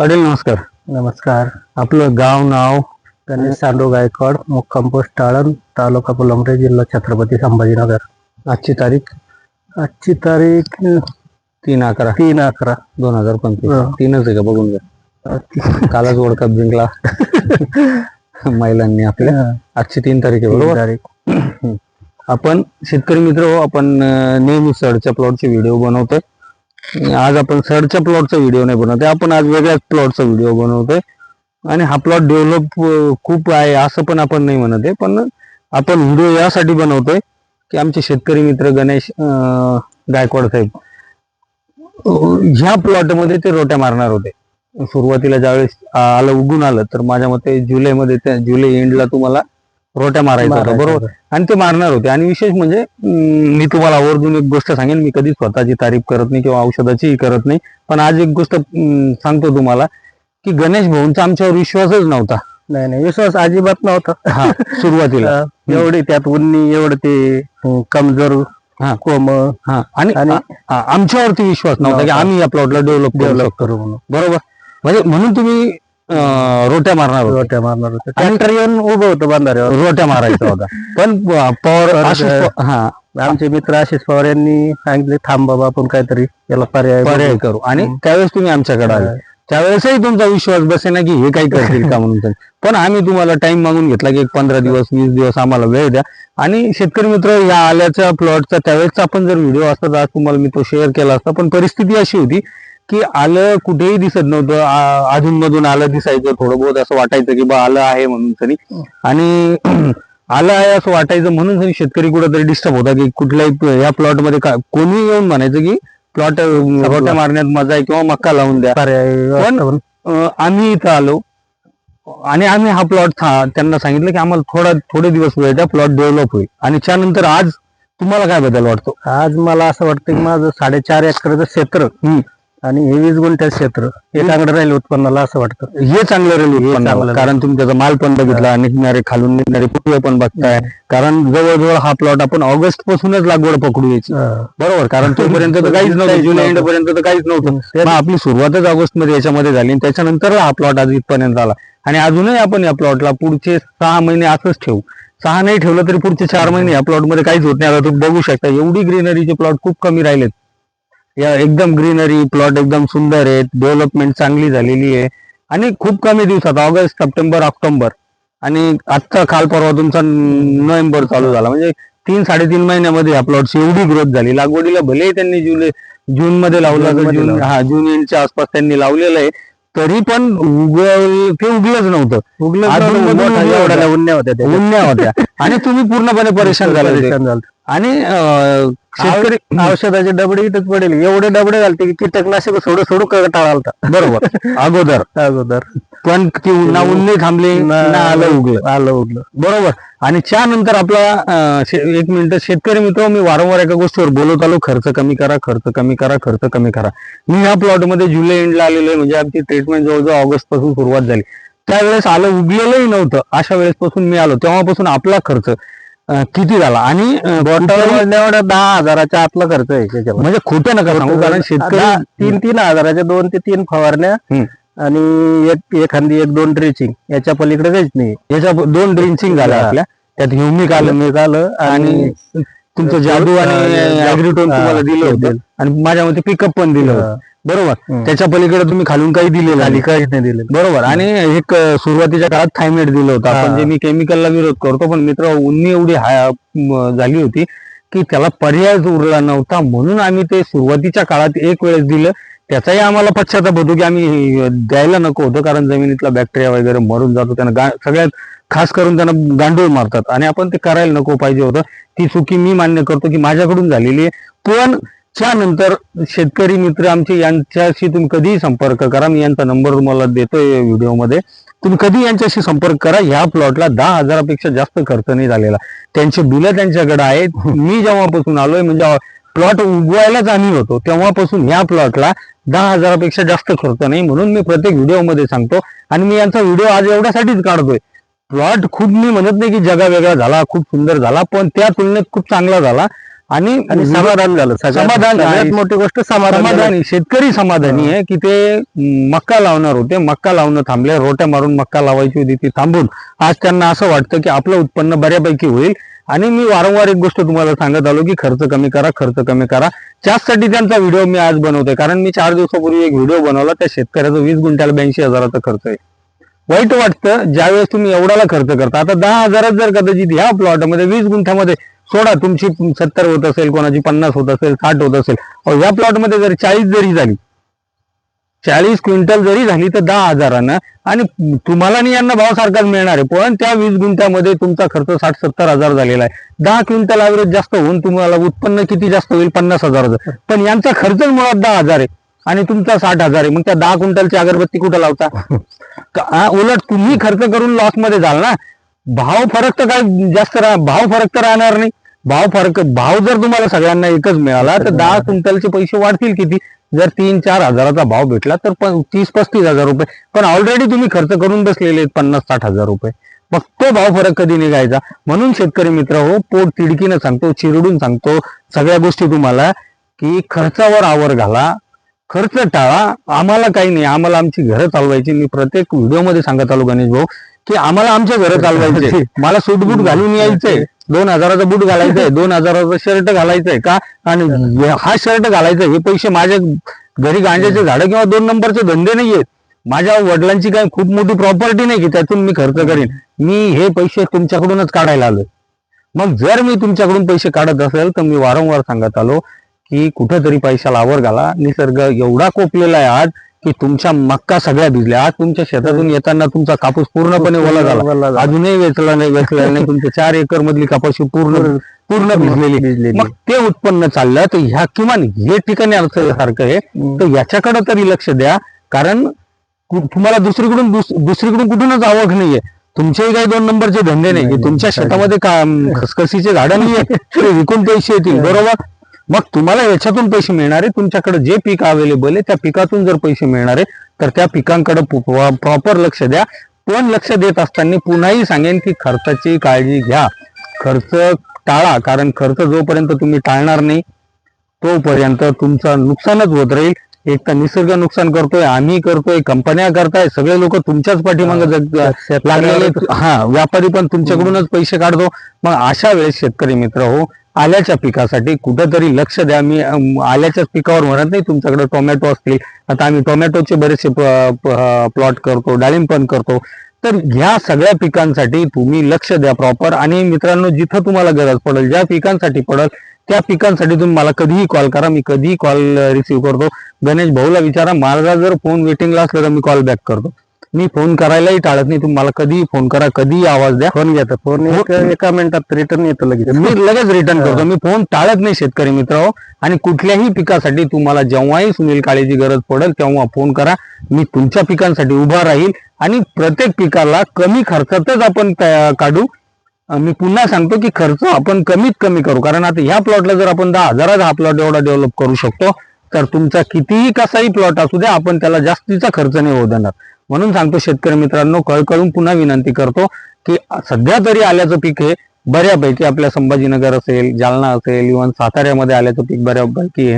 पाटील नमस्कार. नमस्कार. आपलं गाव नाव गणेश सांडू गायकवाड मुक्काम पोस्ट टाळण तालुका फुलंब्री जिल्हा छत्रपती संभाजीनगर. आजची तारीख? आजची तारीख तीन अकरा. तीन अकरा. दोन हजार पंचवीस. हो. तीनच आहे का? बघून घ्या. कालच वर्ल्ड कप जिंकला. महिलांनी आपल्या. आजची तीन तारीख आहे बरोबर? तारीख. आपण शेतकरी मित्र हो आपण अं, नेहमी सडच्या प्लॉटचे व्हिडिओ बनवतोय. आज आपण सडच्या प्लॉटचा व्हिडिओ नाही बनवते आपण आज वेगळ्याच प्लॉटचा व्हिडिओ बनवतोय. आणि हा प्लॉट डेव्हलप खूप आहे असं पण आपण नाही म्हणत आहे पण आपण व्हिडिओ यासाठी बनवतोय की आमचे शेतकरी मित्र गणेश गायकवाड साहेब ह्या प्लॉटमध्ये ते रोट्या मारणार होते. सुरुवातीला ज्यावेळेस आलं उगून आलं तर माझ्या मते जुलैमध्ये त्या जुलै एंडला तुम्हाला रोट्या मारायचा होता बरोबर? आणि ते मारणार होते. आणि विशेष म्हणजे मी तुम्हाला आवर्जून एक गोष्ट सांगेन मी कधी स्वतःची तारीफ करत नाही किंवा औषधाचीही करत नाही. पण आज एक गोष्ट सांगतो तुम्हाला की गणेश भाऊंचा आमच्यावर विश्वासच नव्हता. नाही नाही विश्वास अजिबात नव्हता. हा सुरुवातीला. एवढी त्यात उन्नी एवढं ते कमजोर हा. कोम. हा आणि आमच्यावरती विश्वास नव्हता की. आम्ही या प्लॉटला डेव्हलप डेव्हलप करू म्हणून. बरोबर? म्हणजे म्हणून तुम्ही रोट्या मारणार होते. रोट्या मारणार होते. ट्रॅक्टर येऊन उभं होतं बांधाऱ्यावर. रोट्या मारायचा होता. पण पॉवर हा. आमचे मित्र आशिष पवार यांनी सांगितले थांब बाबा आपण काहीतरी याला पर्याय बघू." पर्याय करू. आणि. त्यावेळेस तुम्ही आमच्याकडे आले. त्यावेळेसही तुमचा विश्वास बसे ना की हे काही करतील का म्हणून. तर. पण आम्ही तुम्हाला टाइम मागून घेतला की एक पंधरा दिवस वीस दिवस आम्हाला वेळ द्या. आणि शेतकरी मित्र या आल्याच्या प्लॉटचा त्यावेळेसचा आपण जर व्हिडिओ असता तर आज तुम्हाला मी तो शेअर केला असता. पण परिस्थिती अशी होती की आलं कुठेही दिसत नव्हतं. अधून मधून आलं दिसायचं थोडं बहुत असं वाटायचं की बा आलं आहे म्हणून तरी आणि आलं आहे असं वाटायचं म्हणून तरी शेतकरी कुठेतरी डिस्टर्ब होता की कुठल्याही या प्लॉटमध्ये का कोणी येऊन म्हणायचं की प्लॉट रोट्या मारण्यात मजा आहे किंवा मक्का लावून द्या. अं, आम्ही इथं आलो. आणि आम्ही हा प्लॉट त्यांना सांगितलं की आम्हाला थोडा थोडे दिवस वेळ द्या प्लॉट डेव्हलप होईल. आणि त्यानंतर आज तुम्हाला काय बदल वाटतो? आज मला असं वाटतं की माझं साडेचार एकरचं क्षेत्र. आणि हे वीस गुंठ्याचं क्षेत्र हे चांगलं राहील उत्पन्नाला असं वाटतं. हे चांगलं राहील उत्पन्नाला. चांगलं कारण तुम्ही त्याचा माल पण बघितला निघणारे खालून निघणारे फुटवे पण बघताय. कारण जवळजवळ हा प्लॉट आपण ऑगस्ट पासूनच लागवड पकडू यायची. बरोबर कारण तोपर्यंत तर काहीच नव्हतं जुलै एंड. पर्यंत तर काहीच नव्हतं. आपली सुरुवातच ऑगस्टमध्ये याच्यामध्ये झाली आणि त्याच्यानंतर हा प्लॉट आज इथपर्यंत आला. आणि अजूनही आपण या प्लॉटला पुढचे सहा महिने असंच ठेवू. सहा नाही ठेवलं तरी पुढचे चार महिने या प्लॉटमध्ये काहीच होत नाही. आता तुम्ही बघू शकता एवढी ग्रीनरीचे प्लॉट खूप कमी राहिलेत. या एकदम ग्रीनरी प्लॉट एकदम सुंदर आहेत. डेव्हलपमेंट चांगली झालेली आहे. आणि खूप कमी दिवसात ऑगस्ट सप्टेंबर ऑक्टोबर. आणि आजचा काल परवा तुमचा नोव्हेंबर चालू झाला. म्हणजे तीन साडेतीन महिन्यामध्ये या प्लॉटची एवढी ग्रोथ झाली. लागवडीला भलेही त्यांनी जुलै जून मध्ये लावलं जून. हा जून एंडच्या आसपास त्यांनी लावलेलं आहे. तरी पण उगल ते उगलंच नव्हतं. उगलं होत्या आणि तुम्ही पूर्णपणे. परेशान झालं. आणि अं, शेतकरी औषधाचे डबडे इथंच पडेल. एवढे डबडे घालते की कीटकनाशक सोडू सोडू टाळा आलता. बरोबर. अगोदर. अगोदर. पण ती ना उन्हे थांबले ना- ना आलं उगलं. आलं उगलं. बरोबर. आणि त्यानंतर आपला अं, शे- एक मिनिट शेतकरी मित्र मी वारंवार एका गोष्टीवर बोलत आलो. खर्च कमी करा खर्च कमी करा खर्च कमी करा. मी ह्या प्लॉटमध्ये जुलै एंडला आलेलो आहे. म्हणजे आमची ट्रीटमेंट जवळजवळ ऑगस्टपासून सुरुवात झाली. त्यावेळेस आलं उगलेलंही नव्हतं. अशा वेळेस पासून मी आलो. तेव्हापासून आपला खर्च किती झाला? आणि दहा हजाराच्या आतला खर्च आहे त्याच्यावर. म्हणजे खोटं नका सांगू कारण शेतकरी तीन तीन हजाराच्या दोन ते तीन फवारण्या. आणि एक एखादी एक दोन ड्रेचिंग याच्या पलीकडे काहीच नाही. याच्या दोन ड्रिंचिंग झाल्या. आपल्या. त्यात ह्युमिक आलं मी आलं आणि तुमचं जादू आणि अॅग्रिटोन तुम्हाला दिलं होतं. आणि माझ्या मते पिकअप पण दिलं होतं. बरोबर. त्याच्या पलीकडे तुम्ही खालून काही दिलेलं नाही. काहीच नाही दिलं बरोबर? आणि एक सुरुवातीच्या काळात थायमेट दिलं होतं. आपण. जे मी केमिकलला विरोध करतो पण मित्र उन्नी एवढी झाली होती की त्याला पर्यायच उरला नव्हता. म्हणून आम्ही ते सुरुवातीच्या काळात एक वेळेस दिलं. त्याचाही आम्हाला पश्चाताप होतो की आम्ही द्यायला नको होतं कारण जमिनीतला बॅक्टेरिया वगैरे मरून जातो. त्यांना सगळ्यात खास करून त्यांना गांडूळ मारतात. आणि आपण ते करायला नको पाहिजे होतं. ती चुकी मी मान्य करतो की माझ्याकडून झालेली आहे. पण त्यानंतर शेतकरी मित्र आमचे यांच्याशी तुम्ही कधीही संपर्क करा. मी यांचा नंबर तुम्हाला देतोय व्हिडिओमध्ये. तुम्ही कधी यांच्याशी संपर्क करा. ह्या प्लॉटला दहा हजारापेक्षा जास्त खर्च नाही झालेला. त्यांचे बिलं त्यांच्याकडे आहेत. मी जेव्हापासून आलोय म्हणजे प्लॉट उगवायलाच आम्ही होतो तेव्हापासून ह्या प्लॉटला दहा हजारापेक्षा जास्त खर्च नाही म्हणून मी प्रत्येक व्हिडिओमध्ये सांगतो. आणि मी यांचा व्हिडिओ आज एवढ्यासाठीच काढतोय. प्लॉट खूप मी म्हणत नाही की जगा वेगळा झाला खूप सुंदर झाला पण त्या तुलनेत खूप चांगला झाला. आणि समाधान झालं समाधान सगळ्यात. मोठी गोष्ट समाधान शेतकरी समाधानी आहे की ते मक्का लावणार होते मक्का लावणं थांबले रोट्या मारून मक्का लावायची होती ती थांबून. आज त्यांना असं वाटतं की आपलं उत्पन्न बऱ्यापैकी होईल. आणि मी वारंवार एक गोष्ट तुम्हाला सांगत आलो की खर्च कमी करा खर्च कमी करा. त्याचसाठी त्यांचा व्हिडिओ मी आज बनवतोय. कारण मी चार दिवसापूर्वी एक व्हिडिओ बनवला त्या शेतकऱ्याचा वीस गुंठ्याला ब्याऐंशी हजाराचा खर्च आहे. वाईट वाटतं ज्यावेळेस तुम्ही एवढाला खर्च करता. आता दहा हजारात जर कदाचित ह्या प्लॉटमध्ये वीस गुंठ्यामध्ये सोडा तुमची सत्तर होत असेल कोणाची पन्नास होत असेल साठ होत असेल अहो, या प्लॉटमध्ये जर चाळीस जरी झाली चाळीस क्विंटल जरी झाली तर दहा हजारानं आणि तुम्हाला आणि यांना भाव सारखाच मिळणार आहे पण त्या वीस गुंठ्यामध्ये तुमचा खर्च साठ सत्तर हजार झालेला आहे. दहा क्विंटल ॲव्हरेज जास्त होऊन तुम्हाला उत्पन्न किती जास्त होईल? पन्नास हजाराचं पण यांचा खर्चच मुळात दहा हजार आहे. आणि तुमचा साठ हजार आहे. मग त्या दहा क्विंटलची अगरबत्ती कुठं लावता? का- उलट तुम्ही खर्च करून लॉसमध्ये जाल ना. भाव फरक तर काय जास्त भाव फरक तर राहणार नाही. भाव फरक भाव जर तुम्हाला सगळ्यांना एकच मिळाला तर दहा क्विंटलचे पैसे वाढतील किती? जर तीन चार हजाराचा भाव भेटला तर प- तीस पस्तीस हजार रुपये. पण ऑलरेडी तुम्ही खर्च करून बसलेले आहेत पन्नास साठ हजार रुपये. मग तो भाव फरक कधी निघायचा? म्हणून शेतकरी मित्र हो पोट तिडकीनं सांगतो चिरडून सांगतो सगळ्या गोष्टी तुम्हाला की खर्चावर आवर घाला. खर्च टाळा. आम्हाला काही नाही. आम्हाला आमची घरं चालवायची. मी प्रत्येक व्हिडिओमध्ये सांगत आलो गणेश भाऊ की आम्हाला आमचे घरं चालवायचे. मला सूट बूट घालून यायचंय दोन हजाराचा बूट घालायचंय. दोन हजाराचा शर्ट घालायचंय का? आणि हा शर्ट घालायचा हे पैसे माझ्या घरी गांजाचे झाडं किंवा दोन नंबरचे धंदे नाहीयेत माझ्या वडिलांची काही खूप मोठी प्रॉपर्टी नाही की त्यातून मी खर्च करीन. मी हे पैसे तुमच्याकडूनच काढायला आलोय. मग जर मी तुमच्याकडून पैसे काढत असेल तर मी वारंवार सांगत आलो की कुठेतरी पैशाला आवर घाला. निसर्ग एवढा कोपलेला आहे आज की तुमच्या मक्का सगळ्या भिजल्या. आज तुमच्या शेतातून येताना तुमचा कापूस पूर्णपणे ओला झाला. अजूनही वेचला नाही वेचला नाही. तुमच्या चार एकर मधली कपाशी पूर्ण पूर्ण भिजलेली. भिजलेली. मग ते उत्पन्न चाललं तर ह्या किमान हे ठिकाणी अर्थसारखं आहे. तर याच्याकडे तरी लक्ष द्या. कारण तुम्हाला दुसरीकडून दुस- दुसरीकडून कुठूनच आवक नाहीये. तुमचेही काही दोन नंबरचे धंदे नाही तुमच्या. शेतामध्ये खसखसीचे झाडं नाहीये. विकून पैसे येतील बरोबर? मग तुम्हाला याच्यातून पैसे मिळणार आहे तुमच्याकडे जे पीक अवेलेबल आहे त्या पिकातून जर पैसे मिळणार आहे तर त्या पिकांकडे प्रॉपर लक्ष द्या. पण लक्ष देत असताना पुन्हाही सांगेन की खर्चाची काळजी घ्या. खर्च टाळा कारण खर्च जोपर्यंत तुम्ही टाळणार नाही तोपर्यंत तुमचं नुकसानच होत राहील. एक तर निसर्ग नुकसान करतोय आम्ही करतोय कंपन्या करताय सगळे लोक तुमच्याच पाठीमागे जग लागलेले हा व्यापारी पण तुमच्याकडूनच पैसे काढतो. मग अशा वेळेस शेतकरी मित्र हो आल्याच्या पिकासाठी कुठंतरी लक्ष द्या. मी आल्याच्याच पिकावर म्हणत नाही तुमच्याकडे टोमॅटो असतील. आता आम्ही टोमॅटोचे बरेचसे प्लॉट करतो डाळिंब पण करतो. तर ह्या सगळ्या पिकांसाठी तुम्ही लक्ष द्या प्रॉपर. आणि मित्रांनो जिथं तुम्हाला गरज पडेल ज्या पिकांसाठी पडेल त्या पिकांसाठी तुम्ही मला कधीही कॉल करा. मी कधीही कॉल रिसिव्ह करतो. गणेश भाऊला विचारा. माझा जर फोन वेटिंगला असला तर मी कॉल बॅक करतो. मी फोन करायलाही टाळत नाही. तुम्ही मला कधीही फोन करा कधीही आवाज द्या. फोन घेतो फोन. एक- एका मिनिटात रिटर्न येतो लगेच. मी लगेच रिटर्न करतो. मी फोन टाळत नाही शेतकरी मित्र हो आणि कुठल्याही पिकासाठी तुम्हाला जेव्हाही सुनील काळेची गरज पडेल तेव्हा फोन करा. मी तुमच्या पिकांसाठी उभा राहील. आणि प्रत्येक पिकाला कमी खर्चातच आपण काढू. मी पुन्हा सांगतो की खर्च आपण कमीत कमी करू. कारण आता ह्या प्लॉटला जर आपण दहा हजाराचा हा प्लॉट एवढा डेव्हलप करू शकतो तर तुमचा कितीही कसाही प्लॉट असू द्या आपण त्याला जास्तीचा खर्च नाही होऊ देणार. म्हणून सांगतो शेतकरी मित्रांनो कळकळून पुन्हा विनंती करतो की सध्या तरी आल्याचं पीक हे बऱ्यापैकी आपल्या संभाजीनगर असेल जालना असेल इव्हन साताऱ्यामध्ये आल्याचं पीक बऱ्यापैकी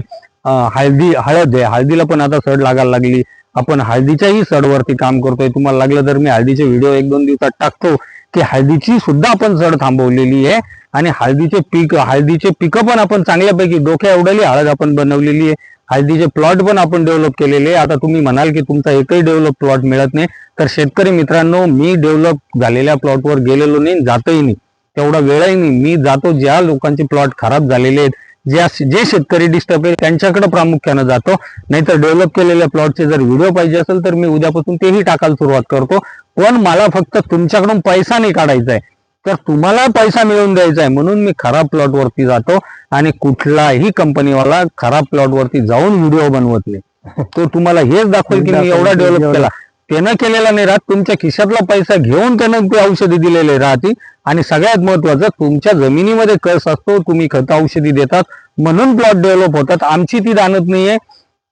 हळदी हळद आहे. हळदीला पण आता सड लागायला लागली. आपण हळदीच्याही सडवरती काम करतोय. तुम्हाला लागलं तर मी हळदीचे व्हिडिओ एक दोन दिवसात टाकतो की हळदीची सुद्धा आपण सड थांबवलेली आहे आणि हळदीचे पीक हळदीचे पिकं पण आपण चांगल्यापैकी डोक्या एवढ्याली हळद आपण बनवलेली आहे. हळदीचे प्लॉट पण आपण डेव्हलप केलेले आता तुम्ही म्हणाल की तुमचा एकही डेव्हलप प्लॉट मिळत नाही. तर शेतकरी मित्रांनो मी डेव्हलप झालेल्या प्लॉटवर गेलेलो नाही जातही नाही. तेवढा वेळही नाही. मी जातो ज्या लोकांचे प्लॉट खराब झालेले आहेत ज्या जे शेतकरी डिस्टर्ब आहे त्यांच्याकडे प्रामुख्यानं जातो. नाहीतर डेव्हलप केलेल्या प्लॉटचे जर व्हिडिओ पाहिजे असेल तर मी उद्यापासून तेही टाकायला सुरुवात करतो. पण मला फक्त तुमच्याकडून पैसा नाही काढायचा आहे. तर तुम्हाला पैसा मिळवून द्यायचा आहे. म्हणून मी खराब प्लॉट वरती जातो आणि कुठलाही कंपनीवाला खराब प्लॉट वरती जाऊन व्हिडिओ बनवत नाही. तो तुम्हाला हेच दाखवेल की मी एवढा डेव्हलप केला. त्यानं केलेला नाही राहत. तुमच्या खिशातला पैसा घेऊन त्यानं ते औषधी दिलेले राहते. आणि सगळ्यात महत्वाचं तुमच्या जमिनीमध्ये कस असतो तुम्ही खत औषधी देतात. म्हणून प्लॉट डेव्हलप होतात. आमची ती दानत नाहीये.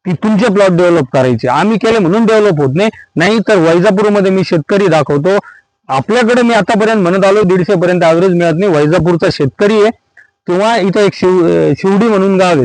की तुमचे प्लॉट डेव्हलप करायचे. आम्ही केले म्हणून डेव्हलप होत नाही. नाही तर वैजापूरमध्ये मी शेतकरी दाखवतो. आपल्याकडे मी आतापर्यंत म्हणत आलो दीडशे पर्यंत ऍव्हरेज मिळत नाही. वैजापूरचा शेतकरी आहे किंवा इथं एक शिव शिवडी म्हणून गाव आहे.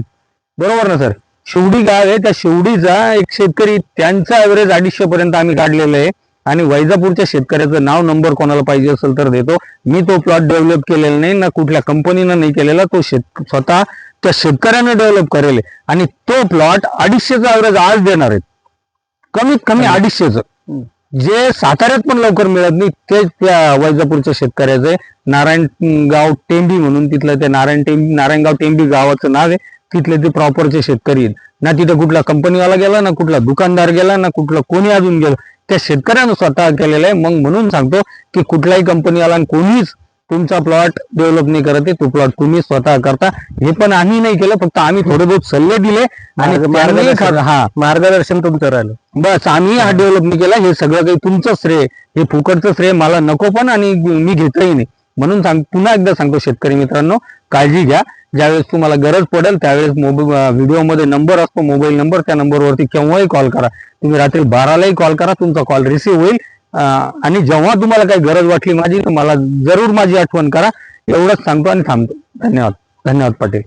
बरोबर ना सर? शिवडी गाव आहे त्या शिवडीचा एक शेतकरी त्यांचा ऍव्हरेज अडीचशे पर्यंत आम्ही काढलेलं आहे. आणि वैजापूरच्या शेतकऱ्याचं नाव नंबर कोणाला पाहिजे असेल तर देतो. मी तो प्लॉट डेव्हलप केलेला नाही ना कुठल्या कंपनीनं नाही केलेला तो शेत स्वतः त्या शेतकऱ्यानं डेव्हलप करेल आणि तो प्लॉट अडीचशेचा ऍव्हरेज आज देणार आहेत. कमीत कमी अडीचशेच. जे साताऱ्यात पण लवकर मिळत नाही तेच त्या वैजापूरच्या शेतकऱ्याचं आहे. नारायणगाव टेंबी म्हणून तिथलं ते नारायण टेंबी नारायणगाव टेंबी गावाचं नाव आहे. तिथले ते प्रॉपरचे शेतकरी आहेत. ना तिथं कुठला कंपनीवाला गेला ना कुठला दुकानदार गेला ना कुठला कोणी अजून गेलं. त्या शेतकऱ्यानं स्वतः केलेलं आहे. मग म्हणून सांगतो की कुठलाही कंपनीवाला आणि कोणीच तुमचा प्लॉट डेव्हलप नाही करत तो प्लॉट तुम्ही स्वतः करता. हे पण आम्ही नाही केलं फक्त आम्ही थोडे बहुत सल्ले दिले आणि हा. मार्गदर्शन तुमचं राहिलं. बस आम्ही हा डेव्हलप नाही केला हे सगळं काही तुमचं श्रेय. हे फुकटचं श्रेय मला नको पण आणि मी घेतही नाही. म्हणून सांग पुन्हा एकदा सांगतो शेतकरी मित्रांनो काळजी घ्या. ज्यावेळेस तुम्हाला गरज पडेल त्यावेळेस मोबाईल व्हिडिओमध्ये नंबर असतो मोबाईल नंबर त्या नंबरवरती केव्हाही कॉल करा. तुम्ही रात्री बारालाही कॉल करा तुमचा कॉल रिसीव्ह होईल. आणि जेव्हा तुम्हाला काही गरज वाटली माझी तर मला जरूर माझी आठवण करा. एवढंच सांगतो आणि थांबतो. धन्यवाद. धन्यवाद पाटील.